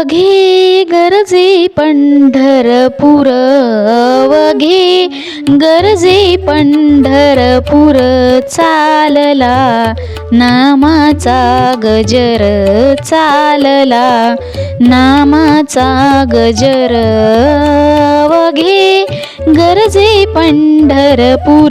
वघे गरजे पंढरपूर वघे गरजे पंढरपूर चालला. नामाचा गजर चालला. नामाचा गजर वघे गरजे पंढरपूर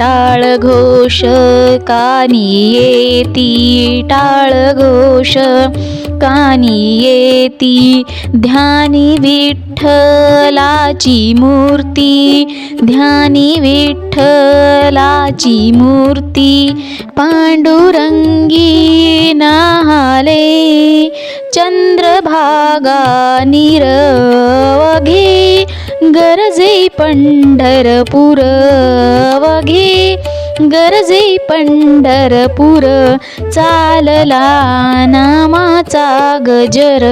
टाळ घोष कानी येती टाळ घोष कानी येती ध्यानी विठ्ठलाची मूर्ती ध्यानी विठ्ठलाची मूर्ती पांडुरंगी नाहाले चंद्रभागा निरवघे गरजे पंढरपूर वघे गरजे पंढरपूर. चालला नामाचा गजर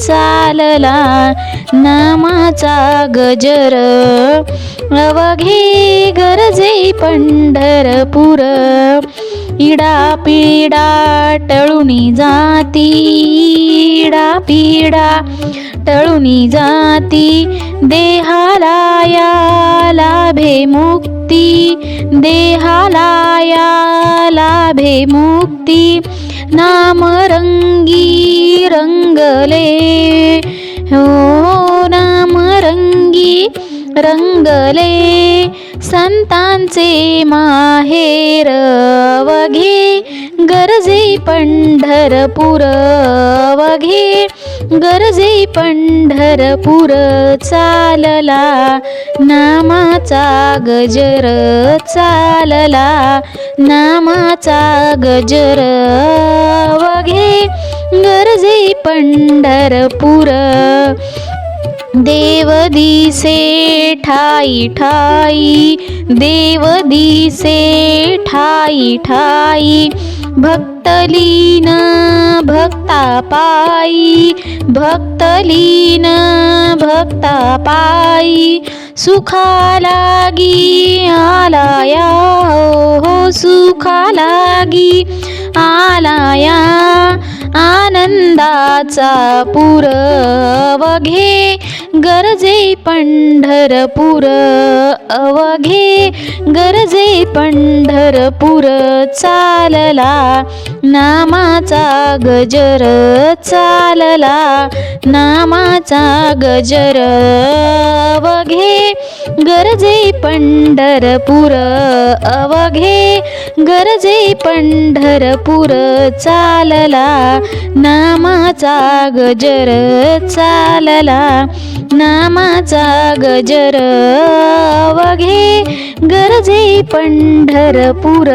चालला नामाचा गजर. अवघे गरजे पंढरपूर इडा पिडा टळुनी जाती. इडा पिडा टळुनी जाती. देहालाया लाभे मुक्ती. देहालाया लाभे मुक्ती. नामरंगी रंगले. हो रंगले संतांचे माहेर वघे गरजे पंढरपूर वघे गरजे पंढरपूर चालला नामाचा गजर चालला नामाचा गजर वघे गरजे पंढरपूर देव दिसे ठाई ठाई देव दिसे ठाई ठाई भक्तलीन भक्ता पायी भक्तलीन भक्ता पायी सुखा लागी आलाया हो हो सुखा लागी आलाया आनंदाचा पुरवघे गरजे पंढरपूर अवघे गरजे पंढरपूर चालला नामाचा गजर चालला नामाचा गजर अवघे गरजे पंढरपूर अवघे गरजे पंढरपूर चालला नामाचा गजर चालला नामाचा गजर वघे गरजे पंढरपूर.